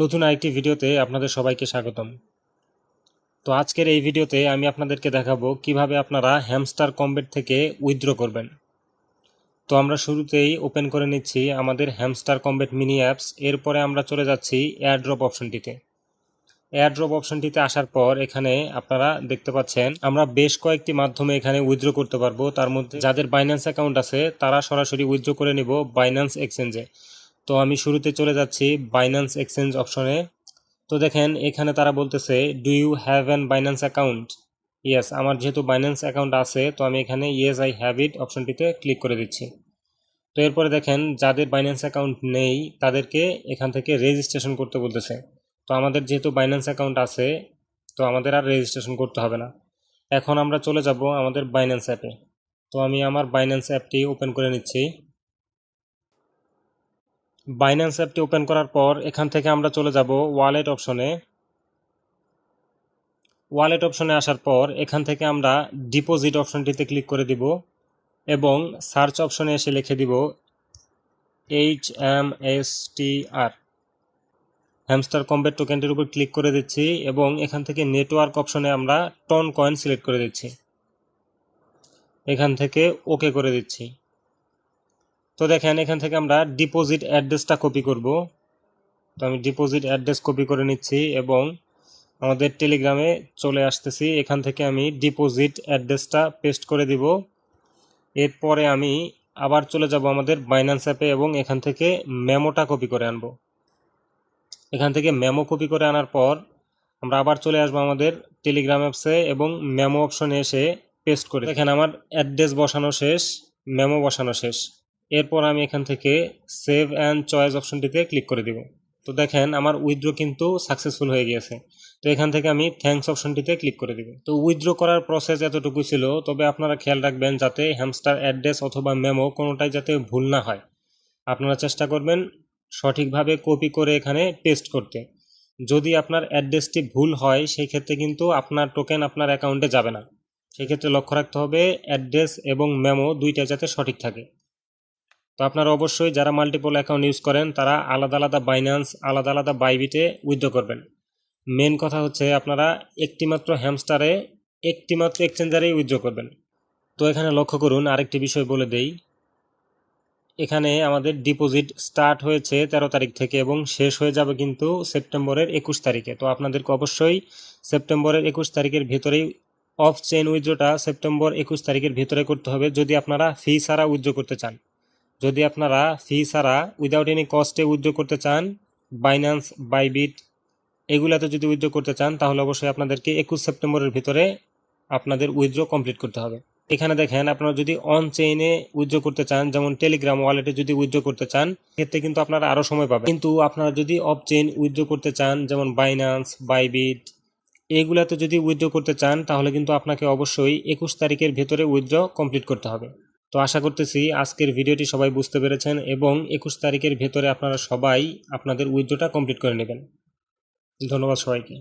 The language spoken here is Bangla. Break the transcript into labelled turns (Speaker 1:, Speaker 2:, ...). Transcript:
Speaker 1: নতুন আরেকটি ভিডিওতে আপনাদের সবাইকে স্বাগতম। তো আজকের এই ভিডিওতে আমি আপনাদেরকে দেখাবো কীভাবে আপনারা হ্যামস্টার কম্বেট থেকে উইথড্র করবেন। তো আমরা শুরুতেই ওপেন করে নিচ্ছি আমাদের হ্যামস্টার কম্বেট মিনি অ্যাপস। এরপরে আমরা চলে যাচ্ছি এয়ারড্রপ অপশনটিতে। এয়ারড্রপ অপশনটিতে আসার পর এখানে আপনারা দেখতে পাচ্ছেন, আমরা বেশ কয়েকটি মাধ্যমে এখানে উইথড্র করতে পারব। তার মধ্যে যাদের বাইন্যান্স অ্যাকাউন্ট আছে, তারা সরাসরি উইথড্র করে নিব বাইন্যান্স এক্সচেঞ্জে তো আমি শুরুতে চলে যাচ্ছি বাইন্যান্স এক্সচেঞ্জ অপশনে তো দেখেন, এখানে তারা বলতেছে do you have an Binance account yes আমার যেহেতু বাইন্যান্স অ্যাকাউন্ট আছে, তো আমি এখানে ইয়েস আই হ্যাভ ইট অপশনটিতে ক্লিক করে দিচ্ছি। তো এরপরে দেখেন, যাদের বাইন্যান্স অ্যাকাউন্ট নেই, তাদেরকে এখান থেকে রেজিস্ট্রেশন করতে বলতেছে। তো আমাদের যেহেতু বাইন্যান্স অ্যাকাউন্ট আছে, তো আমাদের আর রেজিস্ট্রেশন করতে হবে না। এখন আমরা চলে যাব আমাদের বাইন্যান্স অ্যাপে তো আমি আমার বাইন্যান্স অ্যাপটি ওপেন করে নিচ্ছি। বাইন্যান্স অ্যাপটি ওপেন করার পর এখান থেকে আমরা চলে যাব ওয়ালেট অপশনে ওয়ালেট অপশনে আসার পর এখান থেকে আমরা ডিপোজিট অপশনটিতে ক্লিক করে দিব এবং সার্চ অপশনে এসে লিখে দিব H M S T R hamster combat টোকেনটির উপর ক্লিক করে দিচ্ছি এবং এখান থেকে নেটওয়ার্ক অপশনে আমরা টন কয়েন সিলেক্ট করে দিচ্ছি। এখান থেকে ওকে করে দিচ্ছি। তো দেখেন, এখান থেকে আমরা ডিপোজিট অ্যাড্রেসটা কপি করব। তো আমি ডিপোজিট অ্যাড্রেস কপি করে নিচ্ছি এবং আমাদের টেলিগ্রামে চলে আসতেছি। এখান থেকে আমি ডিপোজিট অ্যাড্রেসটা পেস্ট করে দিব। এরপরে আমি আবার চলে যাব আমাদের বাইন্যান্স অ্যাপে এবং এখান থেকে মেমোটা কপি করে আনব। এখান থেকে মেমো কপি করে আনার পর আমরা আবার চলে আসব আমাদের টেলিগ্রাম অ্যাপসে এবং মেমো অপশনে এসে পেস্ট করে দেখেন, আমার অ্যাড্রেস বসানো শেষ মেমো বসানো শেষ। এরপর আমি এখান থেকে সেভ অ্যান্ড চয়েস অপশনটিতে ক্লিক করে দিব। তো দেখেন, আমার উইথড্র কিন্তু সাকসেসফুল হয়ে গিয়েছে। তো এখান থেকে আমি থ্যাঙ্কস অপশনটিতে ক্লিক করে দিব। তো উইথড্র করার প্রসেস এতটুকু ছিল, তবে আপনারা খেয়াল রাখবেন যাতে হ্যামস্টার অ্যাড্রেস অথবা মেমো কোনোটাই যাতে ভুল না হয়। আপনারা চেষ্টা করবেন সঠিকভাবে কপি করে এখানে পেস্ট করতে। যদি আপনার অ্যাড্রেসটি ভুল হয়, সেই ক্ষেত্রে কিন্তু আপনার টোকেন আপনার অ্যাকাউন্টে যাবে না। সেক্ষেত্রে লক্ষ্য রাখতে হবে অ্যাড্রেস এবং মেমো দুইটা যাতে সঠিক থাকে। তো আপনারা অবশ্যই যারা মাল্টিপল অ্যাকাউন্ট ইউজ করেন, তারা আলাদা আলাদা বাইন্যান্স আলাদা আলাদা বাইবিটে উইথড্র করবেন। মেন কথা হচ্ছে আপনারা একটিমাত্র হ্যামস্টারে একটিমাত্র এক্সচেঞ্জারেই উইথড্র করবেন। তো এখানে লক্ষ্য করুন, আরেকটি বিষয় বলে দেই। এখানে আমাদের ডিপোজিট স্টার্ট হয়েছে তেরো তারিখ থেকে এবং শেষ হয়ে যাবে কিন্তু সেপ্টেম্বরের একুশ তারিখে। তো আপনাদেরকে অবশ্যই সেপ্টেম্বরের একুশ তারিখের ভেতরেই অফ চেন উইথড্রটা সেপ্টেম্বর একুশ তারিখের ভেতরে করতে হবে, যদি আপনারা ফি ছাড়া উইথড্র করতে চান। যদি আপনারা ফি ছাড়া উইদাউট এনি কস্টে উইথড্র করতে চান বাইন্যান্স বাইবিট এগুলাতে যদি উইথড্র করতে চান, তাহলে অবশ্যই আপনাদেরকে একুশ সেপ্টেম্বরের ভিতরে আপনাদের উইথড্র কমপ্লিট করতে হবে। এখানে দেখেন, আপনারা যদি অন চেইনে উইথড্র করতে চান, যেমন টেলিগ্রাম ওয়ালেটে যদি উইথড্র করতে চান ক্ষেত্রে কিন্তু আপনারা আরও সময় পাবেন। কিন্তু আপনারা যদি অফ চেইন উইথড্র করতে চান, যেমন বাইন্যান্স বাইবিট এইগুলাতে যদি উইথড্র করতে চান, তাহলে কিন্তু আপনাকে অবশ্যই একুশ তারিখের ভেতরে উইথড্র কমপ্লিট করতে হবে। তো আশা করতেছি আজকের ভিডিওটি সবাই বুঝতে পেরেছেন এবং একুশ তারিখের ভেতরে আপনারা সবাই আপনাদের উইথড্রটা কমপ্লিট করে নেবেন। ধন্যবাদ সবাইকে।